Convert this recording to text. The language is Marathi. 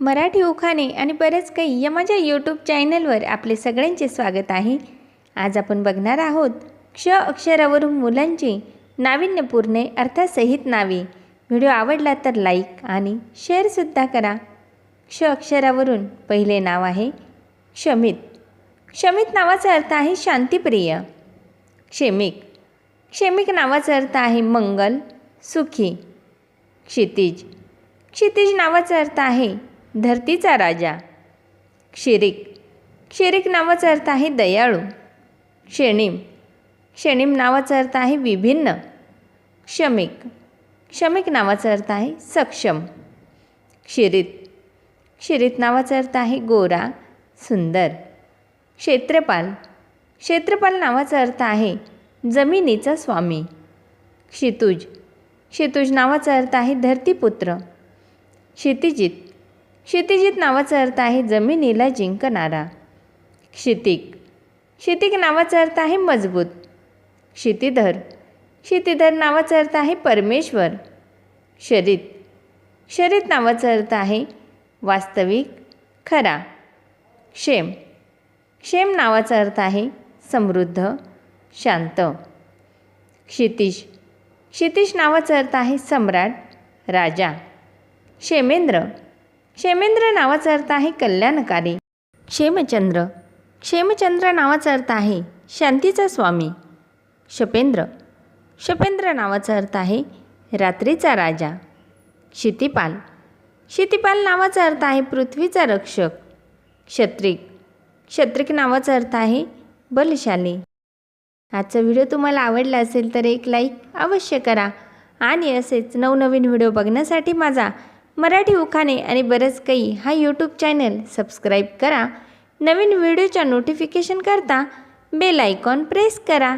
मराठी उखाणे आणि बरेच काही या माझ्या यूट्यूब चॅनलवर आपले सगळ्यांचे स्वागत आहे. आज आपण बघणार आहोत क्ष अक्षरावरून मुलांची नाविन्यपूर्ण अर्थासहित नावे. व्हिडिओ आवडला तर लाईक आणि शेअरसुद्धा करा. क्ष अक्षरावरून पहिले नाव आहे क्षमित. क्षमित नावाचा अर्थ आहे शांतिप्रिय. क्षेमिक. क्षेमिक नावाचा अर्थ आहे मंगल सुखी. क्षितिज. क्षितिज नावाचा अर्थ आहे धरतीचा राजा. क्षिरिक. क्षिरिक नावाचा अर्थ आहे दयाळू. क्षेणिम. क्षेणिम नावाचा अर्थ आहे विभिन्न. क्षमिक. क्षमिक नावाचा अर्थ आहे सक्षम. क्षिरित. क्षिरित नावाचा अर्थ आहे गोरा सुंदर. क्षेत्रपाल. क्षेत्रपाल नावाचा अर्थ आहे जमिनीचा स्वामी. क्षितुज. क्षितुज नावाचा अर्थ आहे धरतीपुत्र. क्षितिजित. क्षितिजित नावाचा अर्थ आहे जमिनीला जिंकणारा. क्षितिक. क्षितिक नावाचा अर्थ आहे मजबूत. क्षितिधर. क्षितिधर नावाचा अर्थ आहे परमेश्वर. शरीत शरीत नावाचा अर्थ आहे वास्तविक खरा. क्षेम. क्षेम नावाचा अर्थ आहे समृद्ध शांत. क्षितिश. क्षितिश नावाचा अर्थ आहे सम्राट राजा. क्षेमेंद्र. क्षेमेंद्र नावाचा अर्थ आहे कल्याणकारी. क्षेमचंद्र. क्षेमचंद्र नावाचा अर्थ आहे शांतीचा स्वामी. शपेंद्र. शपेंद्र नावाचा अर्थ आहे रात्रीचा राजा. क्षितिपाल. क्षितिपाल नावाचा अर्थ आहे पृथ्वीचा रक्षक. क्षत्रिक. क्षत्रिक नावाचा अर्थ आहे बलशाली. आजचा व्हिडिओ तुम्हाला आवडला असेल तर एक लाईक अवश्य करा आणि असेच नवनवीन व्हिडिओ बघण्यासाठी माझा मराठी उखाणे आणि बरंच काही हा यूट्यूब चॅनल सबस्क्राईब करा. नवीन व्हिडिओच्या नोटिफिकेशन करता बेल आयकॉन प्रेस करा.